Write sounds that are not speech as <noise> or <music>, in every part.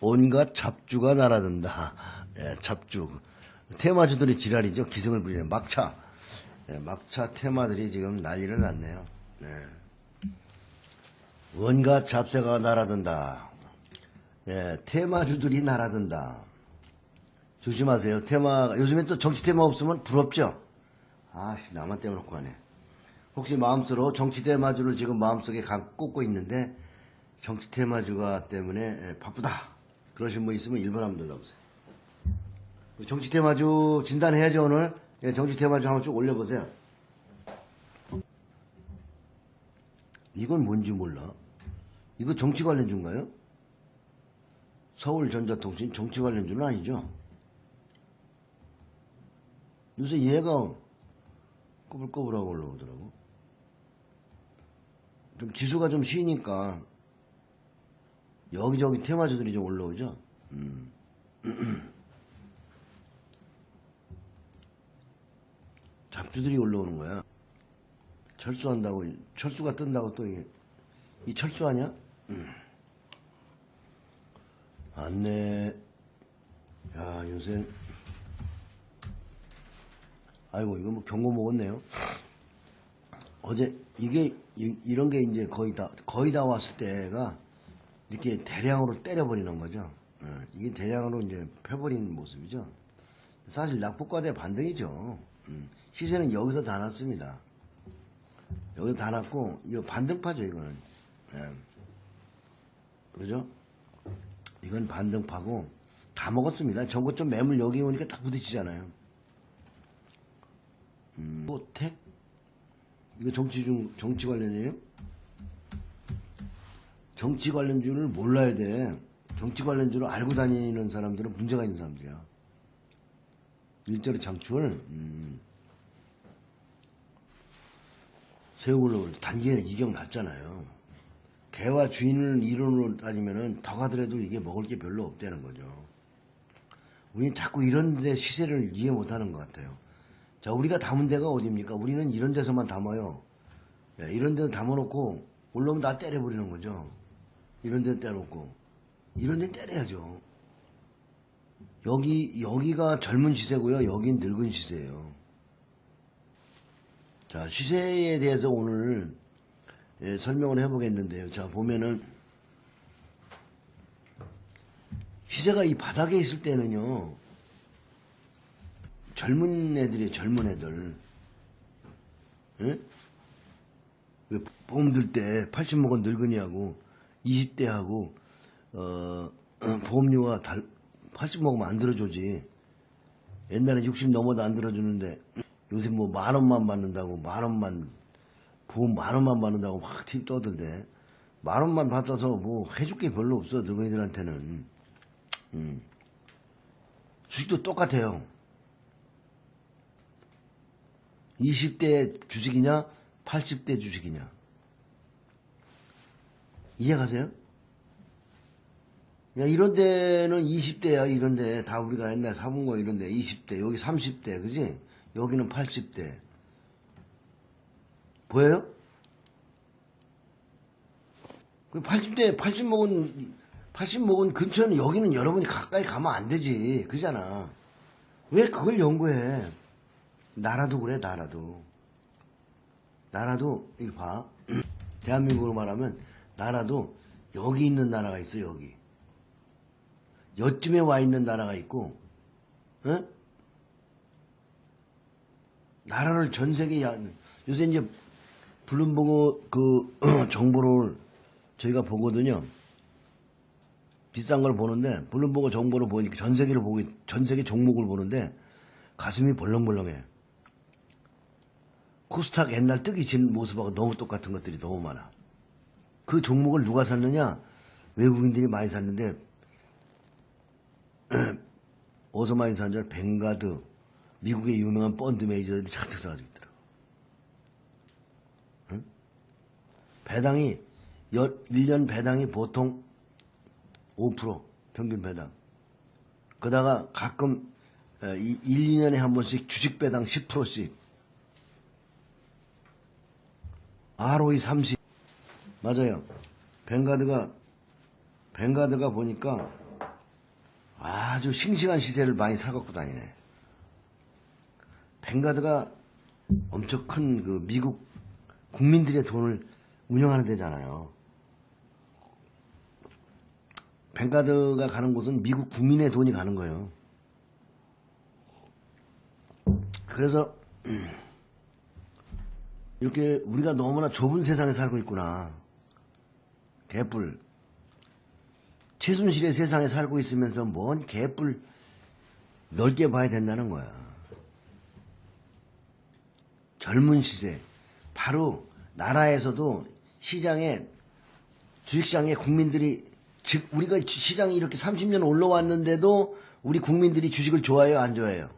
온갖 잡주가 날아든다. 예, 잡주. 테마주들이 지랄이죠. 기승을 부리는 막차. 예, 막차 테마들이 지금 난리를 났네요. 네. 온갖 잡새가 날아든다. 예, 테마주들이 날아든다. 조심하세요. 테마, 요즘에 또 정치 테마 없으면 부럽죠? 아씨, 나만 떼어놓고 하네. 혹시 마음속으로 정치 테마주를 지금 마음속에 감 꽂고 있는데, 정치 테마주가 때문에 예, 바쁘다. 그러신 분 있으면 1번 한번 눌러보세요. 정치 테마주 진단해야죠, 오늘. 예, 정치 테마주 한번 쭉 올려보세요. 이건 뭔지 몰라. 이거 정치 관련주인가요? 서울전자통신 정치 관련주는 아니죠? 요새 얘가 꼬불꼬불하고 올라오더라고. 좀 지수가 좀 쉬니까 여기저기 테마주들이 좀 올라오죠? 음. <clears throat> 잡주들이 올라오는 거야. 철수한다고, 철수가 뜬다고 또 이게, 이 철수 아니야? 음. 안내, 야, 요새, 아이고, 이거 뭐 경고 먹었네요. 어제, 이게, 이, 런게 이제 거의 다, 거의 다 왔을 때가 이렇게 대량으로 때려버리는 거죠. 어, 이게 대량으로 이제 펴버리는 모습이죠. 사실 낙폭과대 반등이죠. 음, 시세는 여기서 다 났습니다. 여기서 다 났고, 이거 반등파죠, 이거는. 예. 그죠? 이건 반등파고, 다 먹었습니다. 저거좀 매물 여기 오니까 다 부딪히잖아요. 음, 호택? 이거 정치 중, 정치 관련이에요? 정치 관련 주를 몰라야 돼. 정치 관련 주를 알고 다니는 사람들은 문제가 있는 사람들이야. 일자리 창출, 음. 세우려고 단기에는 이격 났잖아요. 개와 주인을 이론으로 따지면은 더 가더라도 이게 먹을 게 별로 없다는 거죠. 우리는 자꾸 이런 데 시세를 이해 못 하는 것 같아요. 자, 우리가 담은 데가 어디입니까? 우리는 이런 데서만 담아요. 예, 이런 데는 담아놓고 올라오면 다 때려버리는 거죠. 이런 데 때려놓고. 이런 데 때려야죠. 여기, 여기가 젊은 시세고요. 여긴 늙은 시세예요. 자, 시세에 대해서 오늘 예, 설명을 해보겠는데요. 자, 보면은 시세가 이 바닥에 있을 때는요. 젊은 애들이 젊은 애들. 예? 왜 보험 들때 80 먹은 늙은이하고 20대하고 어, <clears throat> 보험료가 달, 80 먹으면 안 들어주지. 옛날에 60 넘어도 안 들어주는데 <clears throat> 요새 뭐 만 원만 받는다고 만 원만 보험 만 원만 받는다고 막팀 떠들대. 만 원만 받아서 뭐 해줄 게 별로 없어 늙은이들한테는. 음. 주식도 똑같아요. 20대 주식이냐 80대 주식이냐 이해가세요? 야 이런 데는 20대야 이런 데. 다 우리가 옛날 사본 거 이런 데. 20대 여기 30대 그지? 여기는 80대. 보여요? 그 80대 80 먹은 80 먹은 근처는 여기는 여러분이 가까이 가면 안 되지. 그잖아. 왜 그걸 연구해? 나라도 그래 나라도. 나라도 이거 봐. <clears throat> 대한민국으로 말하면 나라도 여기 있는 나라가 있어 여기 여쯤에 와 있는 나라가 있고 어? 나라를 전 세계에 야- 요새 이제 블룸버그 그 <clears throat> 정보를 저희가 보거든요 비싼 걸 보는데 블룸버그 정보를 보니까 전 세계를 보고 있- 전 세계 종목을 보는데 가슴이 벌렁벌렁해 코스닥 옛날 뜨기 진 모습하고 너무 똑같은 것들이 너무 많아. 그 종목을 누가 샀느냐? 외국인들이 많이 샀는데, <clears throat> 어디서 많이 산 줄? 뱅가드, 미국의 유명한 펀드 매니저들이 잔뜩 사가지고 있더라고. 응? 배당이, 여, 1년 배당이 보통 5% 평균 배당. 그다가 가끔 1, 2년에 한 번씩 주식 배당 10%씩. ROE 30. 맞아요. 뱅가드가, 뱅가드가 보니까 아주 싱싱한 시세를 많이 사갖고 다니네. 뱅가드가 엄청 큰 그 미국 국민들의 돈을 운영하는 데잖아요. 뱅가드가 가는 곳은 미국 국민의 돈이 가는 거예요. 그래서 <clears throat> 이렇게 우리가 너무나 좁은 세상에 살고 있구나. 개뿔. 최순실의 세상에 살고 있으면서 뭔 개뿔 넓게 봐야 된다는 거야. 젊은 시세. 바로 나라에서도 시장에 주식시장에 국민들이 즉 우리가 시장이 이렇게 30년 올라왔는데도 우리 국민들이 주식을 좋아해요 안 좋아해요?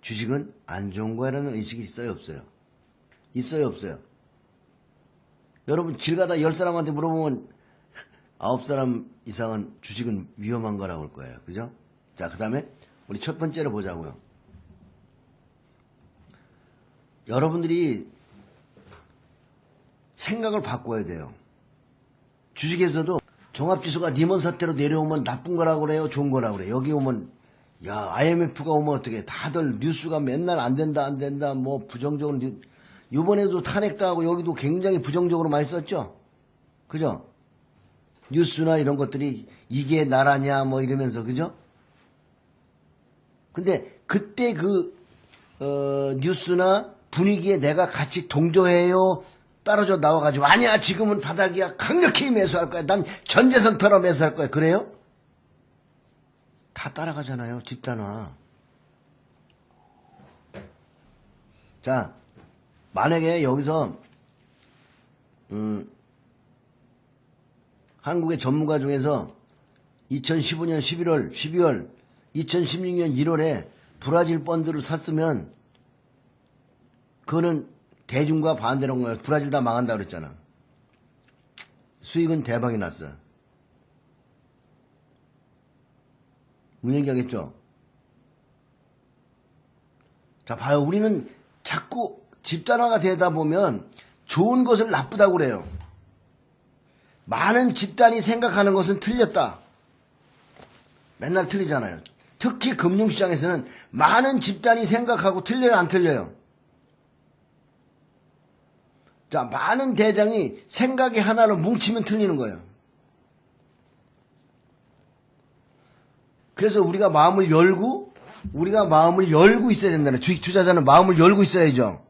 주식은 안 좋은 거라는 의식이 있어요 없어요? 있어요 없어요? 여러분 길 가다 열 사람한테 물어보면 아홉 사람 이상은 주식은 위험한 거라고 할 거예요. 그죠? 자, 그 다음에 우리 첫 번째로 보자고요. 여러분들이 생각을 바꿔야 돼요. 주식에서도 종합지수가 리먼 사태로 내려오면 나쁜 거라고 그래요? 좋은 거라고 그래요? 여기 오면 야 IMF가 오면 어떻게 다들 뉴스가 맨날 안 된다 안 된다 뭐 부정적으로 뉴... 이번에도 탄핵당하고 여기도 굉장히 부정적으로 많이 썼죠? 그죠? 뉴스나 이런 것들이 이게 나라냐 뭐 이러면서 그죠? 근데 그때 그 어, 뉴스나 분위기에 내가 같이 동조해요 떨어져 나와가지고 아니야 지금은 바닥이야 강력히 매수할 거야 난 털어 매수할 거야 그래요? 다 따라가잖아요 집단화 자 만약에 여기서 음, 한국의 전문가 중에서 2015년 11월, 12월, 2016년 1월에 브라질 펀드를 샀으면 그거는 대중과 반대로 온 거예요. 브라질 다 망한다 그랬잖아. 수익은 대박이 났어. 무슨 얘기 하겠죠? 자, 봐요. 우리는 자꾸 집단화가 되다 보면 좋은 것을 나쁘다고 그래요. 많은 집단이 생각하는 것은 틀렸다. 맨날 틀리잖아요. 특히 금융시장에서는 많은 집단이 생각하고 틀려요, 안 틀려요? 자, 많은 대장이 생각이 하나로 뭉치면 틀리는 거예요. 그래서 우리가 마음을 열고, 우리가 마음을 열고 있어야 된다는, 주식 투자자는 마음을 열고 있어야죠.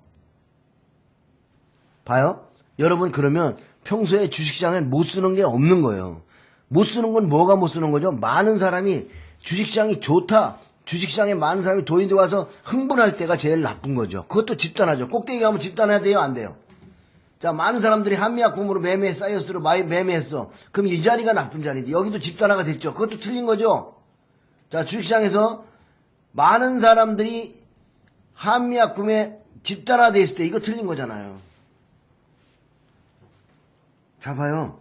봐요? 여러분, 그러면 평소에 주식시장에 못 쓰는 게 없는 거예요. 못 쓰는 건 뭐가 못 쓰는 거죠? 많은 사람이 주식시장이 좋다. 주식시장에 많은 사람이 돈이 들어와서 흥분할 때가 제일 나쁜 거죠. 그것도 집단하죠. 꼭대기 가면 집단해야 돼요? 안 돼요? 자, 많은 사람들이 한미약품으로 매매, 사이언스로 많이 매매했어. 그럼 이 자리가 나쁜 자리지. 여기도 집단화가 됐죠. 그것도 틀린 거죠. 자, 주식시장에서 많은 사람들이 한미약품에 집단화돼 있을 때 이거 틀린 거잖아요. 자, 봐요.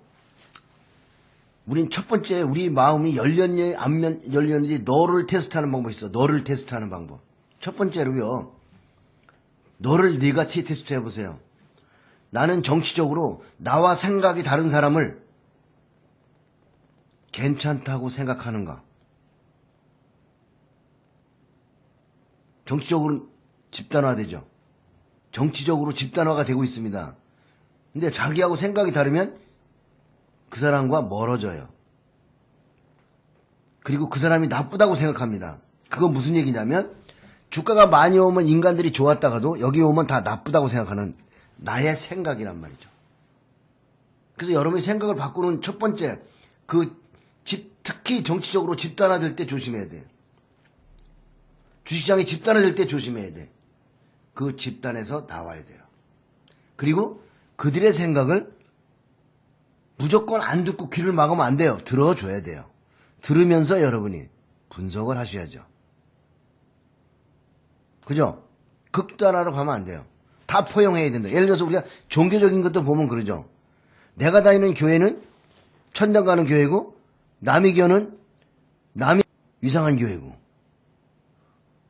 우린 첫 번째 우리 마음이 열렸냐 안 열렸는지 너를 테스트하는 방법이 있어. 너를 테스트하는 방법. 첫 번째로요. 너를 네가 테스트 해보세요. 나는 정치적으로 나와 생각이 다른 사람을 괜찮다고 생각하는가? 정치적으로 집단화되죠. 정치적으로 집단화가 되고 있습니다. 근데 자기하고 생각이 다르면 그 사람과 멀어져요. 그리고 그 사람이 나쁘다고 생각합니다. 그건 무슨 얘기냐면 주가가 많이 오면 인간들이 좋았다가도 여기 오면 다 나쁘다고 생각하는 나의 생각이란 말이죠. 그래서 여러분이 생각을 바꾸는 첫 번째 그 집, 특히 정치적으로 집단화될 때 조심해야 돼. 주식시장이 집단화될 때 조심해야 돼. 그 집단에서 나와야 돼요. 그리고 그들의 생각을 무조건 안 듣고 귀를 막으면 안 돼요. 들어줘야 돼요. 들으면서 여러분이 분석을 하셔야죠. 그죠? 극단화로 가면 안 돼요. 다 포용해야 된다. 예를 들어서 우리가 종교적인 것도 보면 그러죠. 내가 다니는 교회는 천당 가는 교회고 남의 교는 남이 이상한 교회고.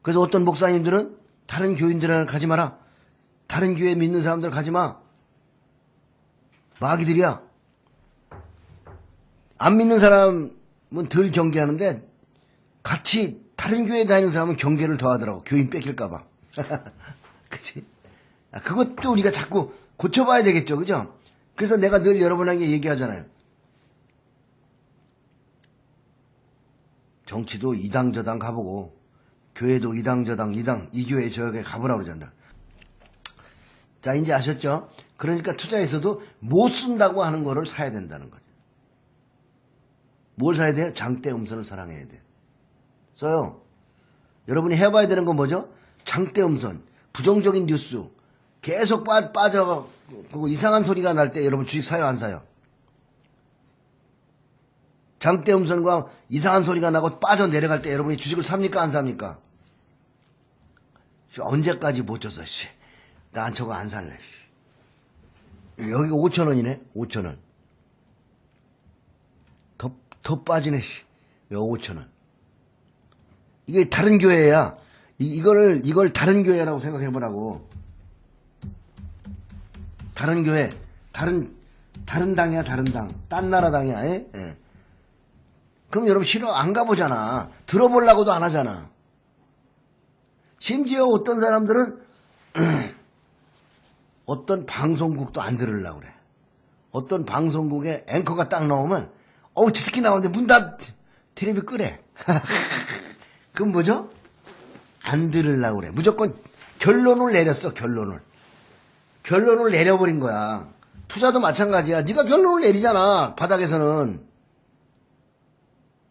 그래서 어떤 목사님들은 다른 교인들은 가지 마라. 다른 교회 믿는 사람들 가지 마. 마귀들이야. 안 믿는 사람은 덜 경계하는데 같이 다른 교회 다니는 사람은 경계를 더하더라고. 교인 뺏길까봐. <laughs> 그치? 아, 그것도 우리가 자꾸 고쳐봐야 되겠죠. 그죠? 그래서 내가 늘 여러분에게 얘기하잖아요. 정치도 이당 저당 가보고, 교회도 이당 저당, 이당, 이 교회 저 교회 가보라고 그러잖아. 자, 이제 아셨죠? 그러니까 투자에서도 못 쓴다고 하는 거를 사야 된다는 거죠. 뭘 사야 돼요? 장대 음선을 사랑해야 돼요. 써요. 여러분이 해봐야 되는 건 뭐죠? 장대 음선, 부정적인 뉴스, 계속 빠, 빠져, 그 이상한 소리가 날 때 여러분 주식 사요, 안 사요? 장대 음선과 이상한 소리가 나고 빠져 내려갈 때 여러분이 주식을 삽니까, 안 삽니까? 씨, 언제까지 못 줬어, 씨. 난 저거 안 살래, 씨. 여기가 5천 원이네, 5천 원. 더, 더 빠지네, 씨. 여기 5천 원. 이게 다른 교회야. 이, 이거를, 이걸 다른 교회라고 생각해 보라고. 다른 교회, 다른, 다른 당이야, 다른 당. 딴 나라 당이야, 예? 예. 그럼 여러분 싫어, 안 가보잖아. 들어보려고도 안 하잖아. 심지어 어떤 사람들은, <clears throat> 어떤 방송국도 안 들으려고 그래. 어떤 방송국에 앵커가 딱 나오면, 어우, 저 새끼 나오는데 문 닫, 테레비 끄래. <laughs> 그건 뭐죠? 안 들으려고 그래. 무조건 결론을 내렸어, 결론을. 결론을 내려버린 거야. 투자도 마찬가지야. 네가 결론을 내리잖아. 바닥에서는.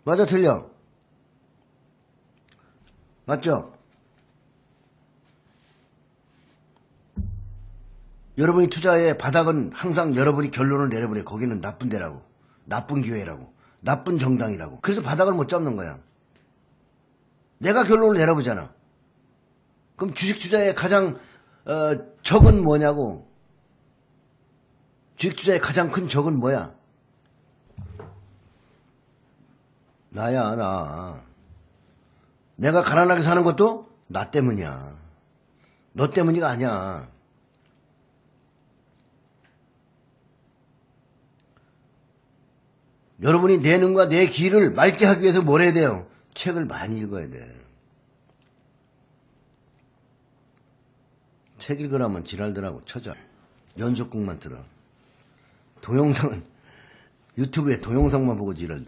맞아, 틀려. 맞죠? 여러분이 투자의 바닥은 항상 여러분이 결론을 내려버려. 거기는 나쁜 데라고. 나쁜 기회라고. 나쁜 정당이라고. 그래서 바닥을 못 잡는 거야. 내가 결론을 내려보잖아. 그럼 주식 투자의 가장 어, 적은 뭐냐고. 주식 투자의 가장 큰 적은 뭐야? 나야, 나. 내가 가난하게 사는 것도 나 때문이야. 너 때문이가 아니야. 여러분이 내 눈과 내 귀를 맑게 하기 위해서 뭘 해야 돼요? 책을 많이 읽어야 돼. 책 읽으라면 지랄들하고 쳐져. 연속곡만 들어. 동영상은 <laughs> 유튜브에 동영상만 보고 지랄.